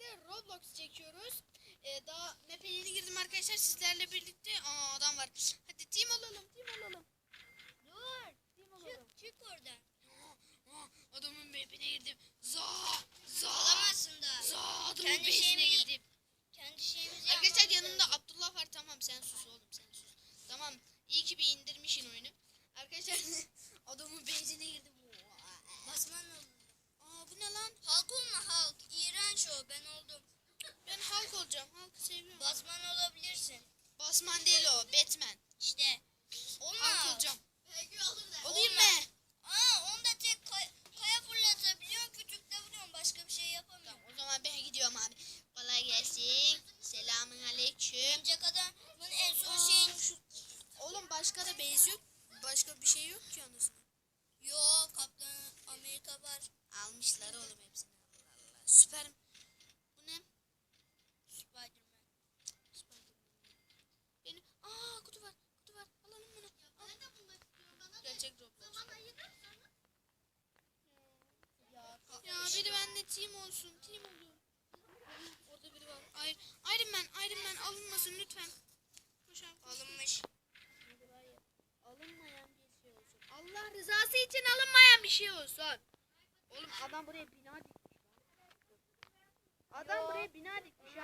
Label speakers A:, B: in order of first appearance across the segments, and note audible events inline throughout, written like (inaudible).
A: birlikte Roblox çekiyoruz. Ee, daha map'e yeni girdim arkadaşlar sizlerle birlikte. Aa adam var. Hadi team olalım, team olalım.
B: Dur.
A: Team olalım.
B: Çık çık oradan.
A: Aa, aa, adamın map'ine girdim. Za, za,
B: Alamazsın da.
A: za adamın
B: Kendi
A: base'ine girdim.
B: Kendi şeyimizi
A: Arkadaşlar
B: yapmamız
A: yanımda. Abdullah var. Tamam sen sus oğlum sen sus. Tamam iyi ki bir indirmişsin oyunu. Arkadaşlar (laughs) adamın base'ine girdim.
B: Basman olur.
A: Aa bu ne lan?
B: Halk olma halk. İğrenç o. Ben oldum.
A: Ben Hulk olacağım. Hulk'ı seviyorum.
B: Basman olabilirsin.
A: Basman değil o. Batman.
B: İşte. Olma.
A: Hulk olacağım. Olayım mı?
B: Aa onda tek kay- kaya fırlatabiliyorsun. Küçükte vuruyorsun. Başka bir şey yapamıyorum.
A: O zaman ben gidiyorum abi. Kolay gelsin. Selamun aleyküm.
B: Örümcek adamın en son
A: Aa,
B: şeyin
A: şu- Oğlum başka da yok. Başka bir şey yok ki anasını.
B: Yo Kaptan Amerika var.
A: Almışlar oğlum hepsini. Allah Allah. Süper. Bu ne?
B: Spiderman.
A: Benim. Aa kutu var. Kutu var. Alalım bunu. Al. Gerçek Roblox. Ya biri benimle team olsun. Team olur. Orada biri var. Hayır. Iron Man. Iron Man alınmasın lütfen. Koş abi.
B: Alınmış.
A: Alınmayan bir şey olsun. Allah rızası için alınmayan bir şey olsun. Oğlum adam buraya bina dikmiş. Adam
B: Yo.
A: buraya bina dikmiş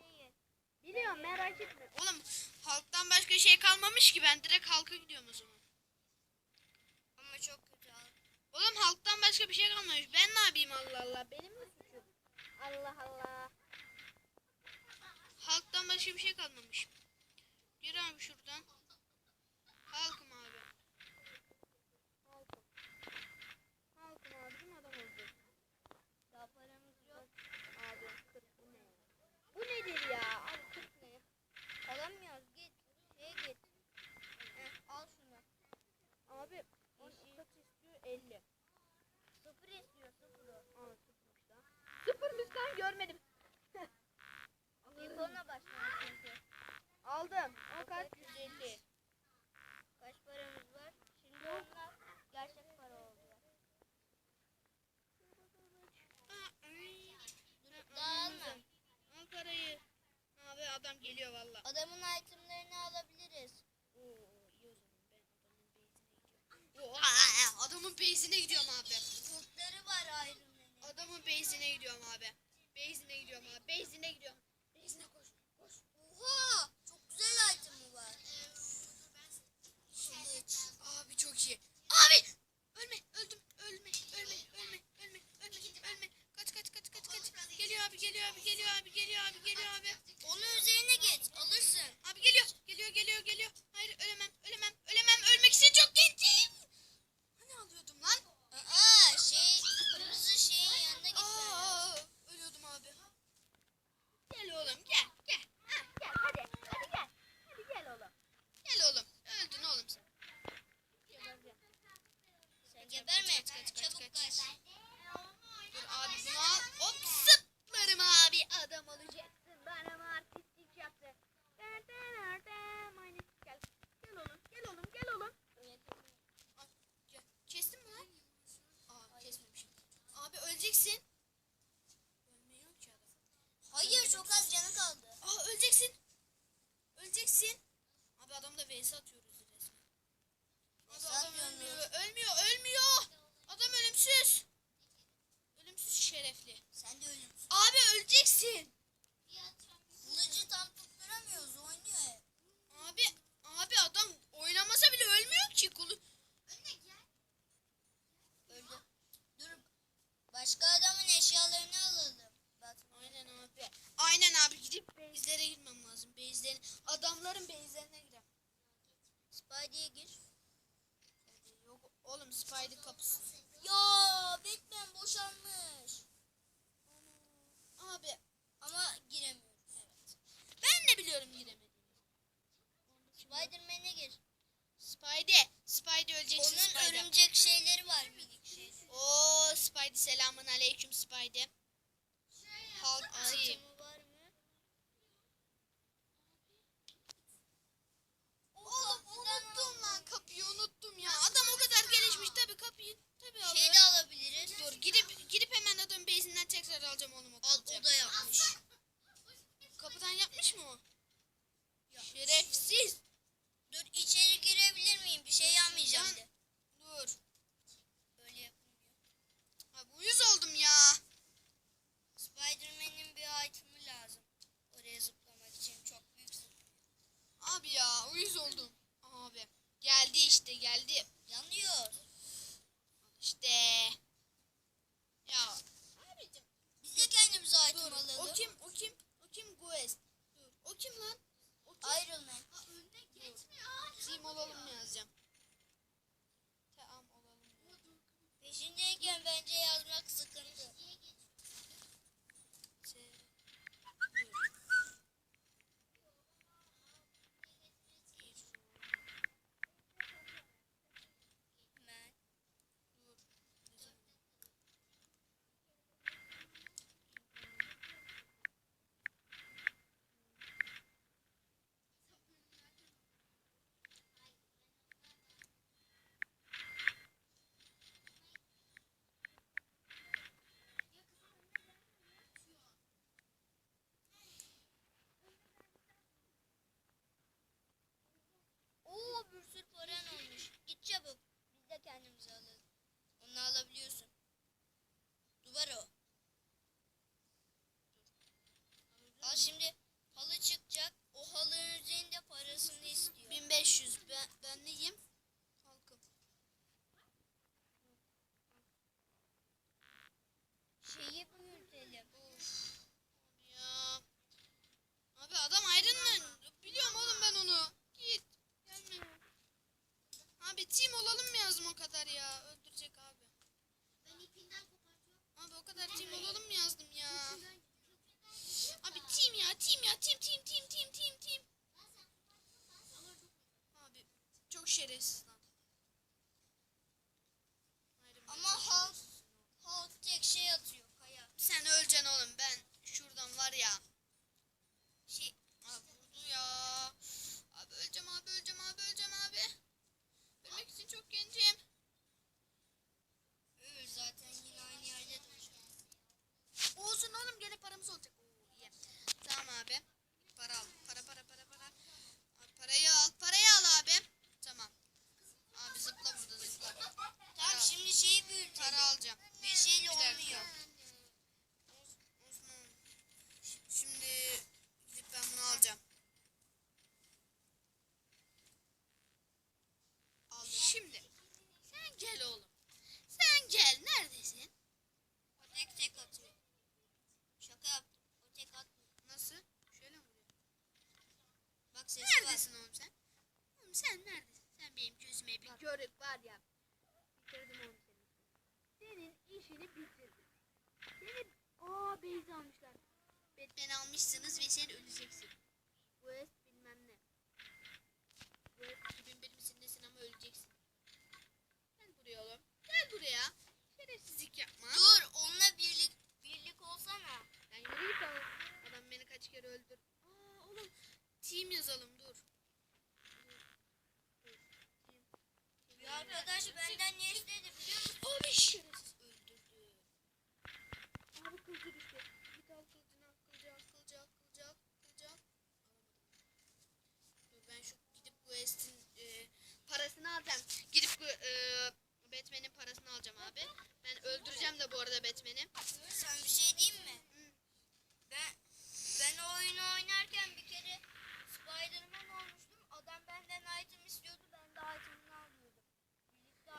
B: değil.
A: Biliyorum merak etme. Oğlum halktan başka şey kalmamış ki ben direkt halka gidiyorum o zaman.
B: Ama çok kötü halk.
A: Oğlum halktan başka bir şey kalmamış. Ben ne yapayım Allah Allah? Benim mi suçum? Allah Allah. Halktan başka bir şey kalmamış. Gir abi şuradan. Halkım abi. Halkım. Halkım abi değil mi adam olacak?
B: Daha paramız yok.
A: Abi 40 bu ne? Bu nedir ya? Abi 40 ne?
B: Alamıyoruz git. Şeye git. Heh, al şunu.
A: Abi kaç istiyor 50.
B: Sıfır istiyor sıfır o.
A: Aa sıfırmış lan. Sıfırmış lan görmedim.
B: Telefonla başlamış çünkü.
A: Aldım. O kaç? 150.
B: Kaç paramız var? Şimdi onlar gerçek para
A: ay.
B: Dağılma.
A: Al parayı. Abi adam geliyor valla.
B: Adamın itemlerini alabiliriz.
A: Oo iyi o zaman ben adamın base'ine gidiyorum. Oo, aa, adamın base'ine gidiyorum abi.
B: Kurtları var Man'in.
A: Adamın base'ine gidiyorum abi. Base'ine gidiyorum abi. Base'ine gidiyorum. Base'ine koş. Koş.
B: Oha! Çok güzel item'i var.
A: Kılıç. Abi çok iyi. Abi! Ölme, öldüm. Ölme, ölme, ölme, ölme, ölme, ölme. Kaç, kaç, kaç, kaç, kaç. Geliyor abi, geliyor abi, geliyor abi, geliyor abi, geliyor abi.
B: Onun üzerine geç. Alırsın.
A: Abi geliyor, geliyor, geliyor, geliyor. Hayır, ölemem, ölemem, ölemem. Ölmek için çok gencim. Hani alıyordum lan?
B: Aa şey kırmızı şeyin yanına git.
A: Aa, ölüyordum abi. Gel oğlum, gel, gel. Ha, gel, hadi, hadi gel. Hadi gel oğlum. Gel oğlum. Öldün oğlum sen. Gel, gel.
B: Sen geberme.
A: Kaç, kaç, kaç,
B: Çabuk
A: kaç.
B: kaç.
A: Dur abi bunu al. Hop zıplarım abi. Adam olacaksın. Bana mı artistlik yaptı? Gel. Gel oğlum. Gel oğlum. Gel oğlum. Al, gel. Kestin mi lan? Aa kesmemişim. Abi öleceksin. Ölmüyor ki adam.
B: Hayır çok az canı kaldı.
A: Aa öleceksin. Öleceksin. Abi adamda vs atıyoruz resmen. Abi
B: Vs
A: adam
B: atmıyor
A: ölmüyor. Ölmüyor. Ölmüyor. Adam ölümsüz. Ölümsüz şerefli.
B: Sen de ölüm.
A: Abi öleceksin. geldi. shit is körük var ya. Bitirdim oğlum seni. Senin işini bitirdim. Seni aa beyzi almışlar. Batman almışsınız ve sen öleceksin. Bilmem ne. West 2001 misindesin ama öleceksin. Gel buraya oğlum. Gel buraya. Şerefsizlik yapma.
B: Dur onunla birlik birlik olsana.
A: Ben yürü git oğlum. Adam beni kaç kere öldür. Aa oğlum. Team yazalım dur. Dur. Dur. Team. Team
B: Bir arkadaş benden ne istedi biliyor musun?
A: Abi şerefsiz öldürdü. Abi kılıcı düştü. Git al kılıcını. Kılıcı al kılıcı al kılıcı al kılıcı al. Alamadım. Dur ben şu gidip bu West'in e, parasını alacağım. Gidip bu e, Batman'in parasını alacağım abi. Ben öldüreceğim de bu arada Batman'i.
B: Sen bir şey diyeyim mi?
A: Hı.
B: Ben ben o oyunu oynarken bir kere Spider-Man olmuştum. Adam benden item istiyordu. Ben de itemini alıyordum.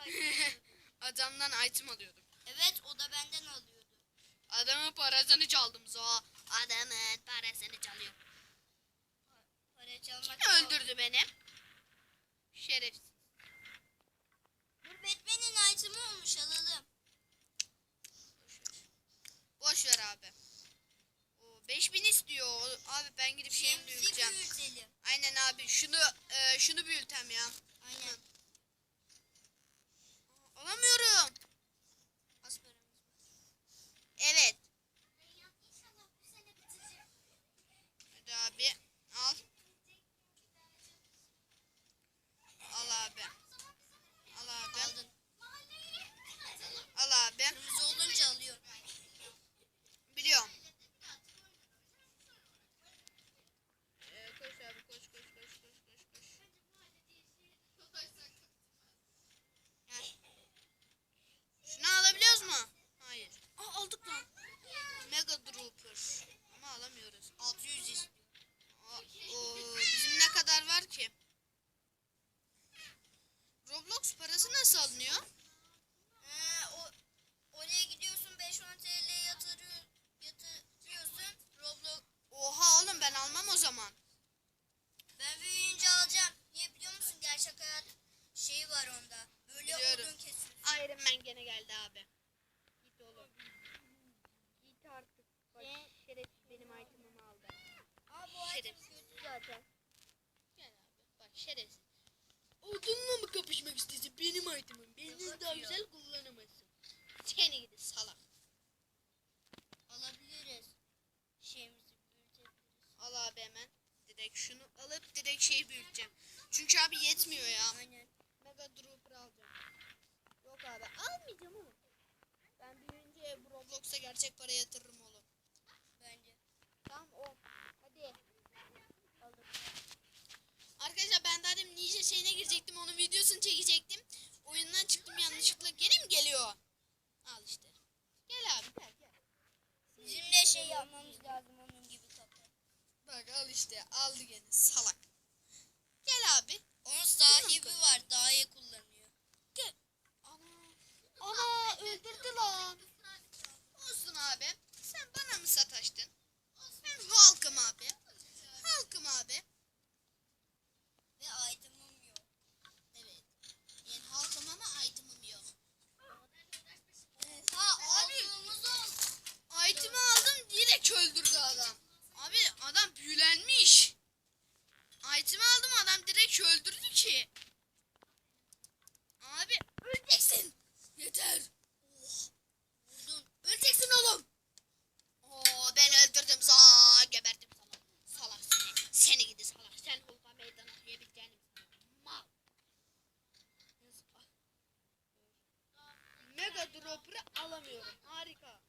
B: Birlikte item. (laughs)
A: Adamdan item alıyordum.
B: Evet o da benden alıyordu.
A: Adamın parasını çaldım zo. Adamın parasını çalıyor.
B: Para çalmak
A: Kim öldürdü beni? Şerefsiz.
B: Dur Batman'in itemi olmuş alalım.
A: Boş ver. Boş ver abi. O 5000 istiyor. O- Abi ben gidip şey
B: Şemsi
A: büyüteceğim.
B: büyütelim.
A: Aynen abi. Şunu e, şunu büyütem ya.
B: Aynen.
A: Aa, Alamıyorum.
B: Az paramız var.
A: Evet. Hadi abi. Al. Al abi. Al abi.
B: Aldın.
A: Al abi.
B: Kırmızı olunca alıyor.
A: Biliyorum. Ee, koş abi koş koş koş koş koş koş. Gel. Şunu alabiliyoruz mu? Hayır. Aa aldık lan. Mega Drooper. Ama alamıyoruz. 600 istiyor. Aa, o, bizim ne kadar var ki? Roblox parası nasıl alınıyor?
B: Ee, o, oraya gidiyorsun 5-10 TL yatırıyor, yatırıyorsun. Roblox
A: Oha oğlum ben almam o zaman.
B: ben büyüyünce alacağım. Niye biliyor musun? Gerçek hayat onda. Böyle
A: Biliyorum.
B: odun kesiyorsun.
A: Iron Man gene geldi abi. Git oğlum. Git artık. Bak
B: Ne?
A: şeref benim item'ımı aldı.
B: Aa bu item
A: Şerefsiz.
B: kötü zaten.
A: Gel abi. Bak şerefsiz. Odunla mı kapışmak istiyorsun? Benim item'ım. Benden daha güzel kullanamazsın. Seni gidi salak.
B: Alabiliriz. Şeyimizi büyütebiliriz.
A: Al abi hemen. Direkt şunu alıp direkt şeyi büyüteceğim. Çünkü abi yetmiyor ya.
B: Aynen.
A: Mega Drooper alacağım. Yok abi almayacağım ama. Ben büyüyünce bu Roblox'a gerçek para yatırırım oğlum.
B: Bence.
A: Tamam o. Hadi. Aldım. Arkadaşlar ben daha demin Ninja şeyine girecektim. Onun videosunu çekecektim. Oyundan çıktım yanlışlıkla. Gene mi geliyor? Al işte. Gel abi.
B: Bizim de şey yapmamız lazım onun gibi kapı.
A: Bak al işte. Aldı gene salak.
B: Sahibi var. Daha iyi kullanıyor.
A: Gel. Ana. Ana öldürdü lan. Olsun abi. Sen bana mı sataştın?
B: Mega Dropper'ı
A: alamıyorum. Harika.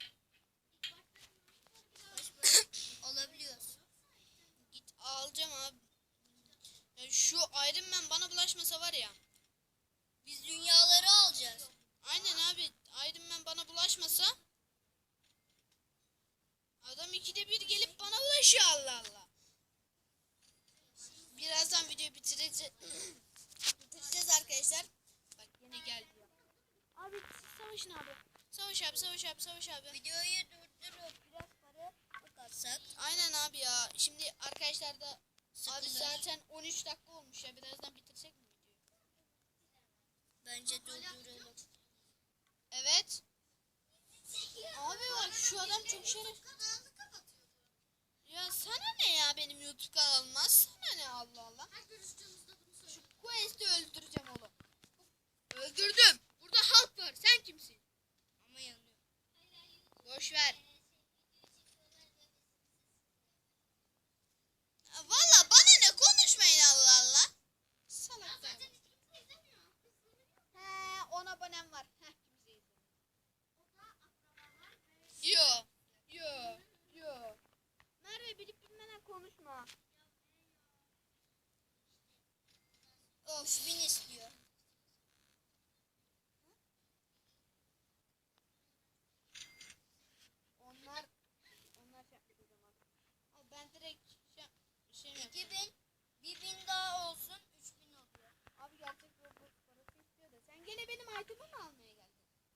A: Alabiliyorsun. Git alacağım abi. Ya şu Iron Man bana bulaşmasa var ya. Savaşın abi. Savaş abi savaş abi savaş abi.
B: Videoyu durdurup biraz para bakarsak.
A: Aynen abi ya. Şimdi arkadaşlar da abi zaten 13 dakika olmuş ya. Birazdan bitirsek mi videoyu?
B: Bence durduralım.
A: Evet. Abi bak şu adam çok şeref. Ya sana ne ya benim YouTube kanalıma? Sana ne Allah Allah. Şu Quest'i öldüreceğim oğlum. Öldürdüm. Burada halk var. Sen kimsin?
B: Ama yanıyor.
A: Boş ver. Valla bana ne konuşmayın Allah Allah. Salak da. He 10 abonem var. Heh kimse izlemiyor. Yo. Yo. Yo. Merve bilip bilmeden konuşma.
B: Of istiyor.